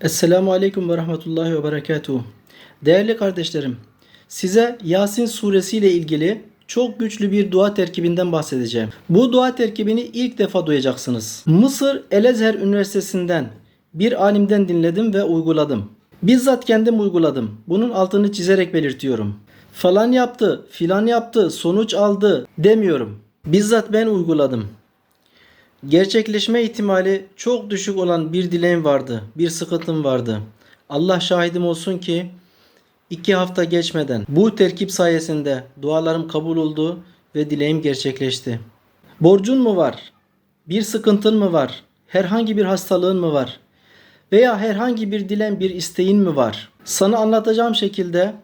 Esselamu Aleyküm ve Rahmetullahi ve Berekatuhu. Değerli kardeşlerim, size Yasin suresi ile ilgili çok güçlü bir dua terkibinden bahsedeceğim. Bu dua terkibini ilk defa duyacaksınız. Mısır El-Ezher Üniversitesi'nden bir alimden dinledim ve uyguladım. Bizzat kendim uyguladım. Bunun altını çizerek belirtiyorum. Falan yaptı, filan yaptı, sonuç aldı demiyorum. Bizzat ben uyguladım. Gerçekleşme ihtimali çok düşük olan bir dileğim vardı. Bir sıkıntım vardı. Allah şahidim olsun ki iki hafta geçmeden bu terkip sayesinde dualarım kabul oldu ve dileğim gerçekleşti. Borcun mu var? Bir sıkıntın mı var? Herhangi bir hastalığın mı var? Veya herhangi bir dilen bir isteğin mi var? Sana anlatacağım şekilde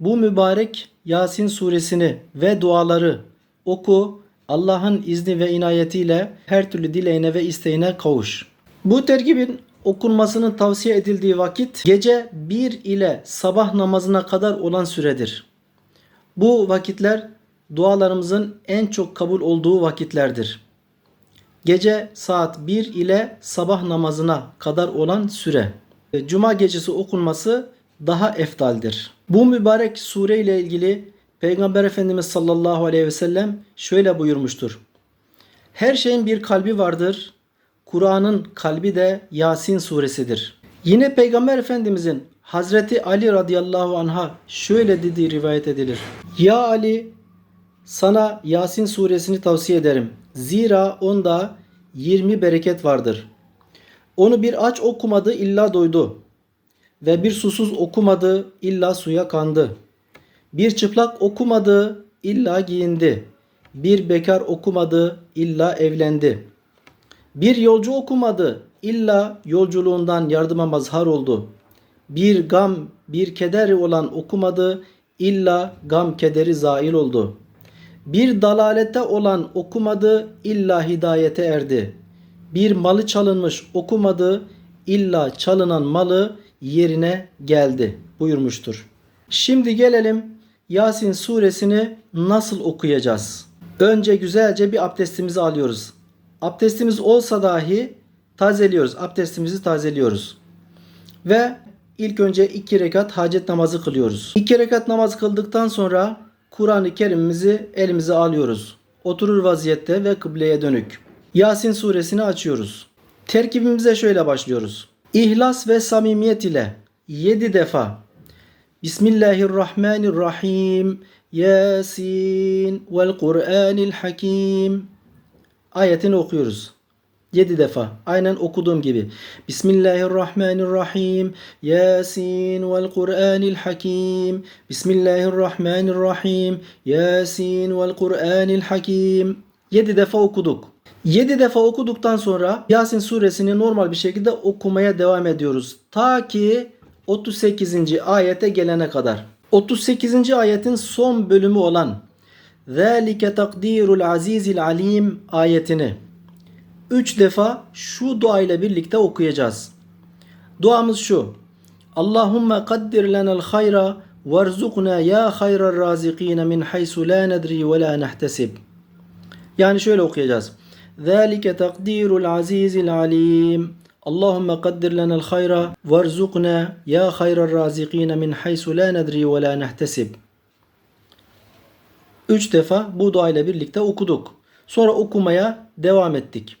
bu mübarek Yasin suresini ve duaları oku. Allah'ın izni ve inayetiyle her türlü dileğine ve isteğine kavuş. Bu terkibin okunmasının tavsiye edildiği vakit gece 1 ile sabah namazına kadar olan süredir. Bu vakitler dualarımızın en çok kabul olduğu vakitlerdir. Gece saat 1 ile sabah namazına kadar olan süre. Cuma gecesi okunması daha eftaldir. Bu mübarek sure ile ilgili Peygamber Efendimiz sallallahu aleyhi ve sellem şöyle buyurmuştur. Her şeyin bir kalbi vardır. Kur'an'ın kalbi de Yasin suresidir. Yine Peygamber Efendimizin Hazreti Ali radıyallahu anha şöyle dediği rivayet edilir. Ya Ali sana Yasin suresini tavsiye ederim. Zira onda 20 bereket vardır. Onu bir aç okumadı illa doydu ve bir susuz okumadı illa suya kandı. Bir çıplak okumadı illa giyindi. Bir bekar okumadı illa evlendi. Bir yolcu okumadı illa yolculuğundan yardıma mazhar oldu. Bir gam, bir kederi olan okumadı illa gam kederi zail oldu. Bir dalalette olan okumadı illa hidayete erdi. Bir malı çalınmış okumadı illa çalınan malı yerine geldi buyurmuştur. Şimdi gelelim Yasin suresini nasıl okuyacağız? Önce güzelce bir abdestimizi alıyoruz. Abdestimiz olsa dahi tazeliyoruz. Abdestimizi tazeliyoruz. Ve ilk önce iki rekat hacet namazı kılıyoruz. İki rekat namaz kıldıktan sonra Kur'an-ı Kerim'imizi elimize alıyoruz. Oturur vaziyette ve kıbleye dönük. Yasin suresini açıyoruz. Terkibimize şöyle başlıyoruz. İhlas ve samimiyet ile 7 defa Bismillahirrahmanirrahim. Yasin vel Kur'anil Hakim. Ayetini okuyoruz. 7 defa. Aynen okuduğum gibi. Bismillahirrahmanirrahim. Yasin vel Kur'anil Hakim. Bismillahirrahmanirrahim. Yasin vel Kur'anil Hakim. 7 defa okuduk. 7 defa okuduktan sonra Yasin suresini normal bir şekilde okumaya devam ediyoruz. Ta ki 38. ayete gelene kadar. 38. ayetin son bölümü olan ذَٰلِكَ تَقْدِيرُ الْعَز۪يزِ alim ayetini 3 defa şu dua ile birlikte okuyacağız. Duamız şu. Allahümme kaddir lenel hayra verzukna ya hayrar raziqine min haysu la nedri ve la nehtesib. Yani şöyle okuyacağız. ذَٰلِكَ تَقْدِيرُ الْعَز۪يزِ الْعَلِيمِ Allahümme kaddir lenel hayra verzukna ya hayrar razikine min haysu la nedri ve la nehtesib. Üç defa bu dua ile birlikte okuduk. Sonra okumaya devam ettik.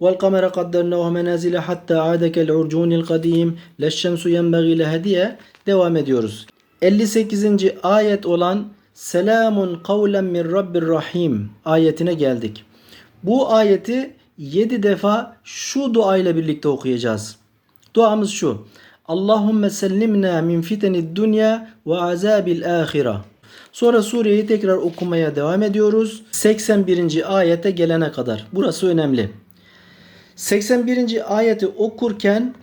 وَالْقَمَرَ قَدَّرْنَاهُ مَنَازِلَ حَتَّى عَادَ كَالْعُرْجُونِ الْقَدِيمِ لَشَّمْسُ يَنْبَغِي لَهَا diye devam ediyoruz. 58. ayet olan Selamun kavlen min Rabbir Rahim ayetine geldik. Bu ayeti 7 defa şu dua ile birlikte okuyacağız. Duamız şu. Allahümme sellimna min fitenid dünya ve azabil ahire. Sonra sureyi tekrar okumaya devam ediyoruz. 81. ayete gelene kadar. Burası önemli. 81. ayeti okurken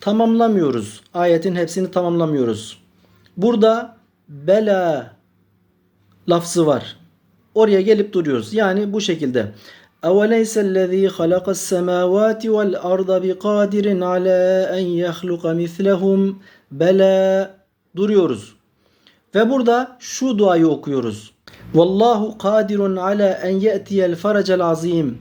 tamamlamıyoruz. Ayetin hepsini tamamlamıyoruz. Burada bela lafzı var. Oraya gelip duruyoruz. Yani bu şekilde. أوليس الذي خلق السماوات والأرض بقادر على أن يخلق مثلهم بلى duruyoruz. Ve burada şu duayı okuyoruz. Vallahu kadirun ala en ye'tiyel faracel azim.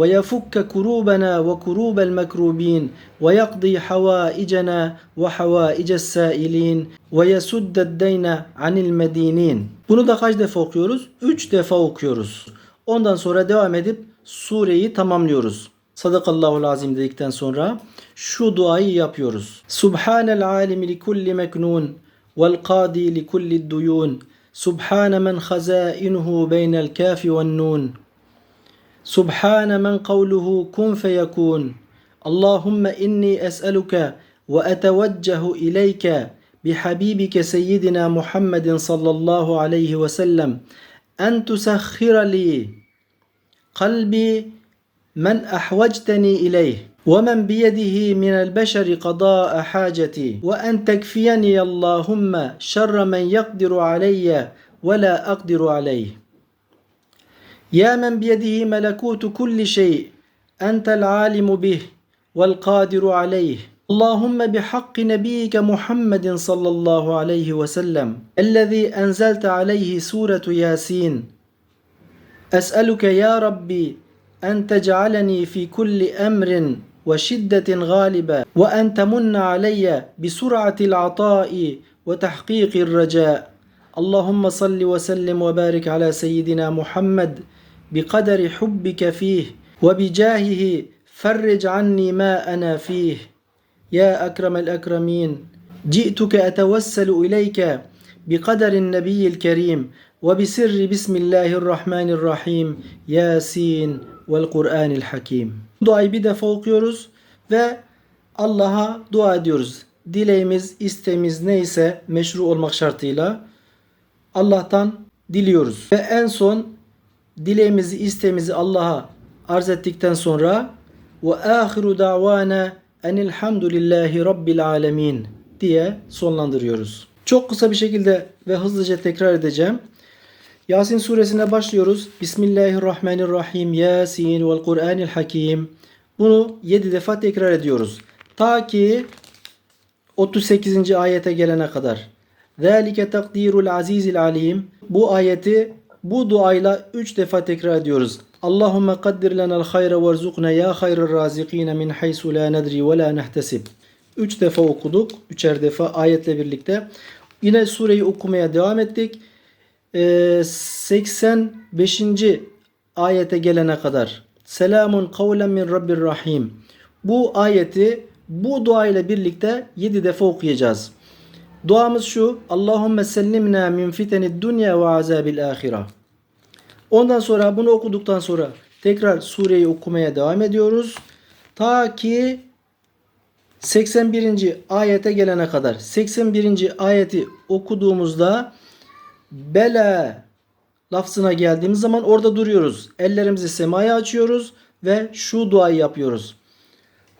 ويفك كروبنا وكروب المكروبين ويقضي حوائجنا وحوائج السائلين ويسد الدين عن المدينين Bunu da kaç defa okuyoruz? 3 defa okuyoruz. Ondan sonra devam edip sureyi tamamlıyoruz. Sadakallahu lazim dedikten sonra şu duayı yapıyoruz. Subhanel alimi li kulli meknun vel kadi li kulli duyun Subhane men hazainuhu beynel kafi ven nun Subhane men kavluhu kun feyekun Allahümme inni es'eluke ve eteveccehu ileyke bihabibike seyyidina Muhammedin sallallahu aleyhi ve sellem en tusahhira li قلبي من أحوجتني إليه ومن بيده من البشر قضاء حاجتي وأن تكفيني اللهم شر من يقدر علي ولا أقدر عليه. يا من بيده ملكوت كل شيء أنت العالم به والقادر عليه. اللهم بحق نبيك محمد صلى الله عليه وسلم الذي أنزلت عليه سورة ياسين. أسألك يا ربي أن تجعلني في كل أمر وشدة غالبا وأن تمن علي بسرعة العطاء وتحقيق الرجاء. اللهم صل وسلم وبارك على سيدنا محمد بقدر حبك فيه وبجاهه فرج عني ما أنا فيه. يا أكرم الأكرمين جئتك أتوسل إليك بقدر النبي الكريم Ve bisirri bismillahirrahmanirrahim Yasin vel Kur'anil Hakim. Duayı bir defa okuyoruz ve Allah'a dua ediyoruz. Dileğimiz, isteğimiz neyse meşru olmak şartıyla Allah'tan diliyoruz. Ve en son dileğimizi, isteğimizi Allah'a arz ettikten sonra ve ahiru davana enilhamdülillahi rabbil alemin diye sonlandırıyoruz. Çok kısa bir şekilde ve hızlıca tekrar edeceğim. Yasin suresine başlıyoruz. Bismillahirrahmanirrahim. Yasin vel Kur'anil hakim. Bunu 7 defa tekrar ediyoruz. Ta ki 38. ayete gelene kadar. Zalike takdirul azizil alim. Bu ayeti bu duayla 3 defa tekrar ediyoruz. Allahumme kaddir lena'l hayra verzukna ya hayrar razikine min haysu la nedri ve la nehtesib. 3 defa okuduk. Üçer defa ayetle birlikte. Yine sureyi okumaya devam ettik. Ee, 85. ayete gelene kadar. Selamun kavlen min Rabbir Rahim. Bu ayeti bu dua ile birlikte 7 defa okuyacağız. Duamız şu. Allahümme sellimna min fitenid dünya ve azabil ahira. Ondan sonra bunu okuduktan sonra tekrar sureyi okumaya devam ediyoruz. Ta ki 81. ayete gelene kadar. 81. ayeti okuduğumuzda bela lafzına geldiğimiz zaman orada duruyoruz. Ellerimizi semaya açıyoruz ve şu duayı yapıyoruz.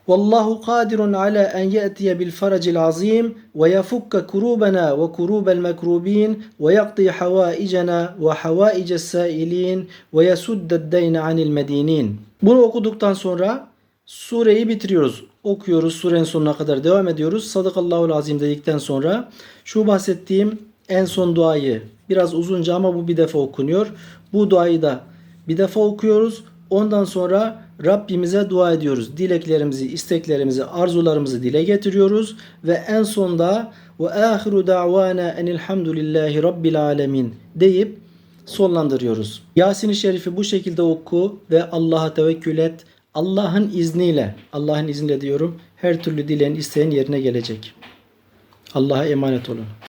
Vallahu kadirun ala en ye'tiye bil faracil azim ve yafukka kurubana ve kurubel mekrubin ve yakdi havaicena ve havaices sailin ve yasudded deyne anil medinin. Bunu okuduktan sonra sureyi bitiriyoruz. Okuyoruz surenin sonuna kadar devam ediyoruz. Sadakallahul azim dedikten sonra şu bahsettiğim en son duayı biraz uzunca ama bu bir defa okunuyor. Bu duayı da bir defa okuyoruz. Ondan sonra Rabbimize dua ediyoruz. Dileklerimizi, isteklerimizi, arzularımızı dile getiriyoruz ve en sonda ve ahiru davana enilhamdülillahi rabbil alemin deyip sonlandırıyoruz. Yasin-i Şerif'i bu şekilde oku ve Allah'a tevekkül et. Allah'ın izniyle, Allah'ın izniyle diyorum, her türlü dileğin isteğin yerine gelecek. Allah'a emanet olun.